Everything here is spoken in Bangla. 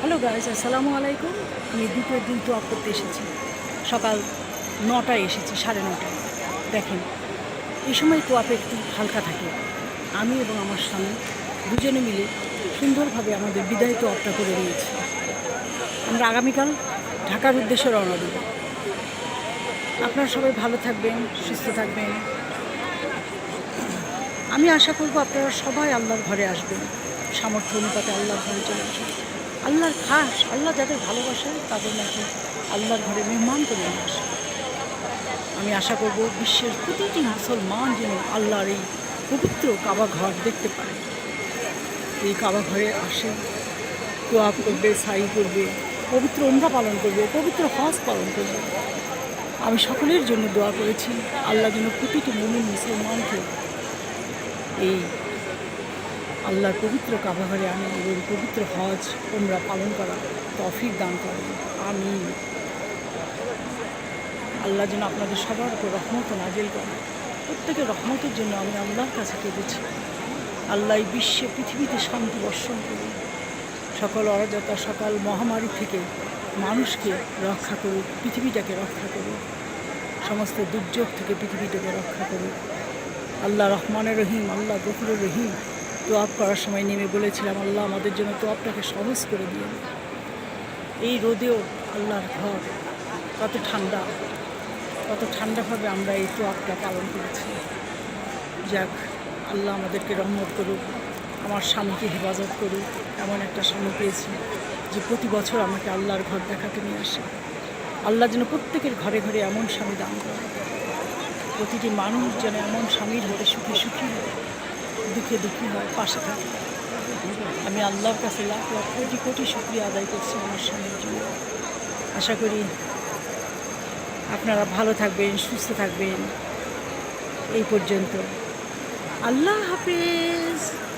হ্যালো গাইজ আসসালামু আলাইকুম আমি দুপুরের দিন তো করতে এসেছি। সকাল নটায় এসেছি, সাড়ে নটায়। দেখেন, এই সময় তো একটু হালকা থাকে। আমি এবং আমার স্বামী দুজনে মিলে সুন্দরভাবে আমাদের বিদায় তো আপটা করে নিয়েছি। আমরা আগামীকাল ঢাকার উদ্দেশ্যে রওনা দেব। আপনারা সবাই ভালো থাকবেন, সুস্থ থাকবেন। আমি আশা করব আপনারা সবাই আল্লাহর ঘরে আসবেন। সামর্থ্য অনুপাতে আল্লাহর ঘরে চলে আসবেন। আল্লাহর খাস, আল্লাহ যাদের ভালোবাসেন তাদের নাকি আল্লাহর ঘরে মেহমান করে নিয়ে আসে আমি আশা করব বিশ্বের প্রতিটি মুসলমান যেন আল্লাহর এই পবিত্র কাবা ঘর দেখতে পারে। এই কাবা ঘরে আসে দোয়া করবে, সাই করবে, পবিত্র ওমরা পালন করবে, পবিত্র হজ পালন করবে। আমি সকলের জন্য দোয়া করেছি, আল্লাহ যেন প্রতিটি মমিন মুসলমানকে এই আল্লাহর পবিত্র কাবাঘরে আমি এবং পবিত্র হজ ওমরা পালন করা তফিক দান করেন আমি আল্লাহ যেন আপনাদের সবার উপর রহমত নাজেল করেন প্রত্যেকের রহমতের জন্য আমি আল্লাহর কাছে কেঁদেছি। আল্লাহ বিশ্বে পৃথিবীতে শান্তি বর্ষণ করুন। সকল অরাজতা, সকল মহামারী থেকে মানুষকে রক্ষা করুক, পৃথিবীটাকে রক্ষা করুক। সমস্ত দুর্যোগ থেকে পৃথিবীটাকে রক্ষা করুক। আল্লাহ রহমানের রহিম, আল্লাহ গফুরের রহিম। তোয়াব করার সময় নেমে বলেছিলাম, আল্লাহ আমাদের জন্য তোয়াবটাকে সহজ করে দিন এই রোদেও আল্লাহর ঘর, কত ঠান্ডা, কত ঠান্ডাভাবে আমরা এই তোয়াবটা পালন করেছি। যাক, আল্লাহ আমাদেরকে রহমত করুক, আমার স্বামীকে হেফাজত করুক, এমন একটা স্বামী পেয়েছি যে প্রতি বছর আমাকে আল্লাহর ঘর দেখাতে নিয়ে আসে। আল্লাহ যেন প্রত্যেকের ঘরে ঘরে এমন স্বামী দান করে। প্রতিটি মানুষ যেন এমন স্বামীর হয়ে সুখী সুখী হয়। দুঃখে দুঃখী হয়, পাশে থাকে। আমি আল্লাহর কাছে লাখ লাখ কোটি কোটি শুক্রিয়া আদায় করছি আমার স্বামীর জন্য। আশা করি আপনারা ভালো থাকবেন, সুস্থ থাকবেন। এই পর্যন্ত। আল্লাহ হাফেজ।